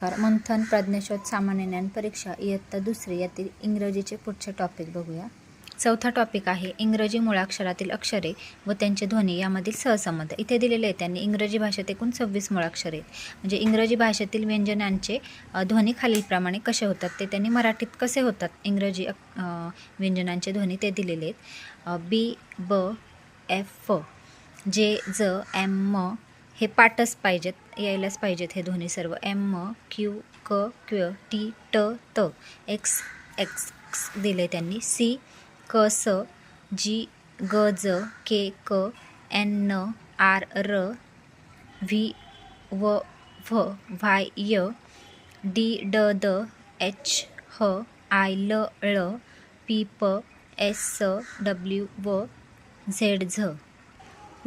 नमस्कार मंथन प्रज्ञाशोध सामान्य ज्ञान परीक्षा इयत्ता दुसरी यातील इंग्रजीचे पुढचे टॉपिक बघूया. चौथा टॉपिक आहे इंग्रजी मुळाक्षरातील अक्षरे व त्यांचे ध्वनी यामधील सहसंबंध. इथे दिलेले आहे त्यांनी इंग्रजी भाषेत एकूण सव्वीस मुळाक्षरे आहेत. म्हणजे इंग्रजी भाषेतील व्यंजनांचे ध्वनी खालीलप्रमाणे कसे होतात ते त्यांनी मराठीत कसे होतात? इंग्रजी व्यंजनांचे ध्वनी ते दिलेले आहेत. बी ब एफ जे ज एम म हे पाठच पाहिजेत यायलाच पाहिजेत हे ध्वनी सर्व. एम क्यू क क्य टी ट त एक्स एक्स दिले त्यांनी. सी क स जी ग ज के क एन न आर र व्ही व व्ह व्हाय य डी ड द एच ह आय ल ळ पी प एस स डब्ल्यू व झेड झ.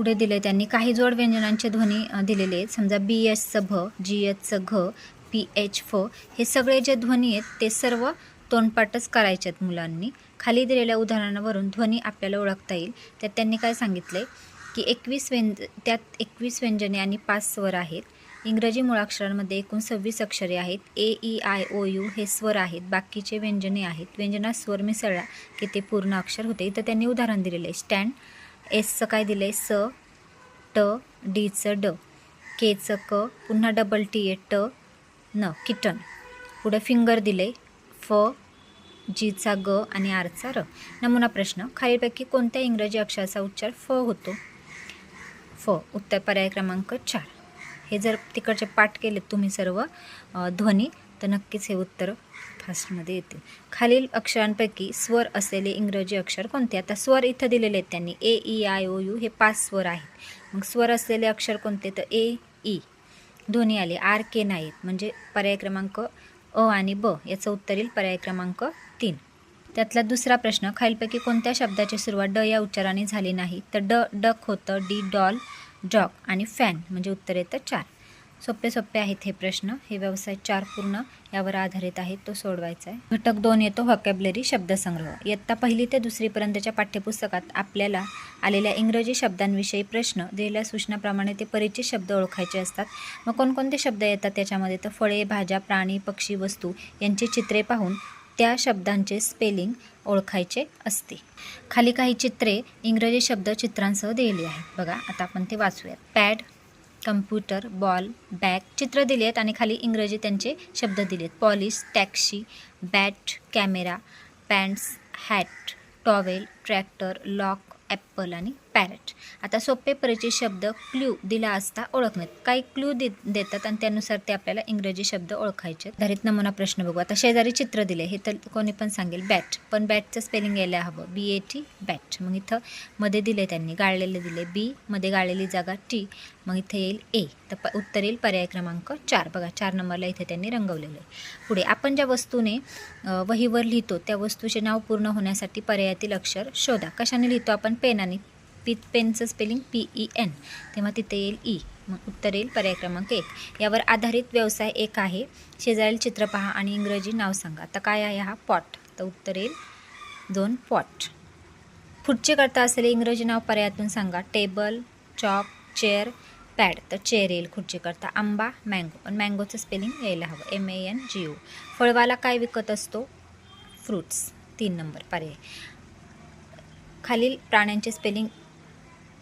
पुढे दिले त्यांनी. काही जोड व्यंजनांचे ध्वनी दिलेले आहेत. समजा बी एसचं भ जी एचचं घ पी एच फ हे सगळे जे ध्वनी आहेत ते सर्व तोंडपाठच करायचे आहेत मुलांनी. खाली दिलेल्या उदाहरणावरून ध्वनी आपल्याला ओळखता येईल. त्यात त्यांनी काय सांगितलं आहे की एकवीस व्यंज त्यात एकवीस व्यंजने आणि पाच स्वर आहेत. इंग्रजी मुळाक्षरांमध्ये एकूण सव्वीस अक्षरे आहेत. A E I O U हे स्वर आहेत. बाकीचे व्यंजने आहेत. व्यंजनात स्वर मिसळला की ते पूर्ण अक्षर होते. इथं त्यांनी उदाहरण दिलेलं आहे. स्टँड एसचं काय दिलं आहे स ट डीचं ड. केचं क. पुन्हा डबल टी आहे ट न किटन. पुढं फिंगर दिले फ जीचा ग आणि आरचा र. नमुना प्रश्न. खालीलपैकी कोणत्या इंग्रजी अक्षराचा उच्चार फ होतो? फ उत्तर पर्याय क्रमांक चार. हे जर तिकडचे पाठ केलेत तुम्ही सर्व ध्वनी तर नक्कीच हे उत्तर फास्टमध्ये येतील खालील अक्षरांपैकी स्वर असलेले इंग्रजी अक्षर कोणते? आता स्वर इथं दिलेले आहेत त्यांनी. A E I O U हे पाच स्वर आहेत. मग स्वर असलेले अक्षर कोणते? तर ए ई. ध्वनी आले. आर के नाहीत. म्हणजे पर्याय क्रमांक अ आणि ब. याचं उत्तर येईल पर्याय क्रमांक तीन. त्यातला दुसरा प्रश्न खालीलपैकी कोणत्या शब्दाची सुरुवात ड या उच्चाराने झाली नाही? तर ड डक होतं. डी डॉल जॉक आणि फॅन. म्हणजे उत्तर येतं चार. सोपे सोपे आहेत हे प्रश्न. हे व्यवसाय चार पूर्ण यावर आधारित आहेत तो सोडवायचा आहे. घटक दोन येतो व्हॉकॅबलरी शब्दसंग्रह. इयत्ता पहिली ते दुसरीपर्यंतच्या पाठ्यपुस्तकात आपल्याला आलेल्या इंग्रजी शब्दांविषयी प्रश्न दिलेल्या सूचनाप्रमाणे ते परिचित शब्द ओळखायचे असतात. मग कोणकोणते शब्द येतात त्याच्यामध्ये तर फळे भाज्या प्राणी पक्षी वस्तू यांची चित्रे पाहून त्या शब्दांचे स्पेलिंग ओळखायचे असते. खाली काही चित्रे इंग्रजी शब्द चित्रांसह दिलेली आहेत. बघा आता आपण ते वाचूयात. पॅड कम्प्युटर बॉल बॅग चित्र दिली आहेत आणि खाली इंग्रजी त्यांचे शब्द दिले आहेत. Polish taxi bat camera pants hat towel tractor lock apple आणि पॅरेट. आता सोपे परिचित शब्द क्ल्यू दिला असता ओळखण्यात. काही क्ल्यू दे देतात आणि त्यानुसार ते आपल्याला इंग्रजी शब्द ओळखायचे. आहेत. नमुना प्रश्न बघू. आता शेजारी चित्र दिले. हे तर कोणी पण सांगेल. बॅट. पण बॅटचं स्पेलिंग यायला हवं. बी ए टी बॅट मग इथं मध्ये दिले त्यांनी. गाळलेले दिले. बी मध्ये गाळलेली जागा टी मग इथे येईल ए तर प उत्तर येईल पर्याय क्रमांक चार. बघा चार नंबरला इथे त्यांनी रंगवलेलं आहे. पुढे आपण ज्या वस्तूने वहीवर लिहितो त्या वस्तूचे नाव पूर्ण होण्यासाठी पर्यायातील अक्षर शोधा. कशाने लिहितो आपण? पेनाने. पित पेनचं स्पेलिंग पी ई एन तेव्हा तिथे येईल ई मग उत्तर येईल पर्याय क्रमांक एक. यावर आधारित व्यवसाय एक आहे. शेजारील चित्र पहा आणि इंग्रजी नाव सांगा. तर काय आहे हा पॉट तर उत्तर येईल दोन पॉट पुढचे करता असलेले इंग्रजी नाव पर्यायातून सांगा. टेबल चॉक चेअर पॅड तर चेअर येईल खुर्ची करता. आंबा मँगो पण मँगोचं स्पेलिंग यायला हवं. एम ए एन जी ओ फळवाला काय विकत असतो? फ्रूट्स तीन नंबर पर्याय. खालील प्राण्यांचे स्पेलिंग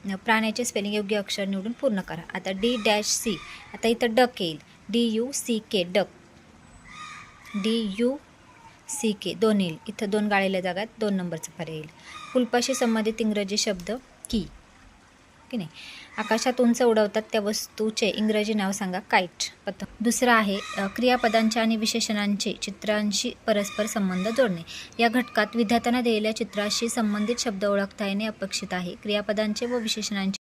प्राण्याचे स्पेलिंग योग्य अक्षर निवडून पूर्ण करा. आता डी डॅश सी आता इथं डक येईल. D U C K duck D U C K दोन येईल. इथं दोन गाळलेल्या जागात दोन नंबरचं पर्याय येईल. कुलपाशी संबंधित इंग्रजी शब्द की. की नाही? आकाशात उंच उडवतात त्या वस्तूचे इंग्रजी नाव सांगा काईट पतंग दुसरं आहे क्रियापदांचे आणि विशेषणांचे चित्रांशी परस्पर संबंध जोडणे. या घटकात विद्यार्थ्यांना दिलेल्या चित्राशी संबंधित शब्द ओळखता येणे अपेक्षित आहे. क्रियापदांचे व विशेषणांचे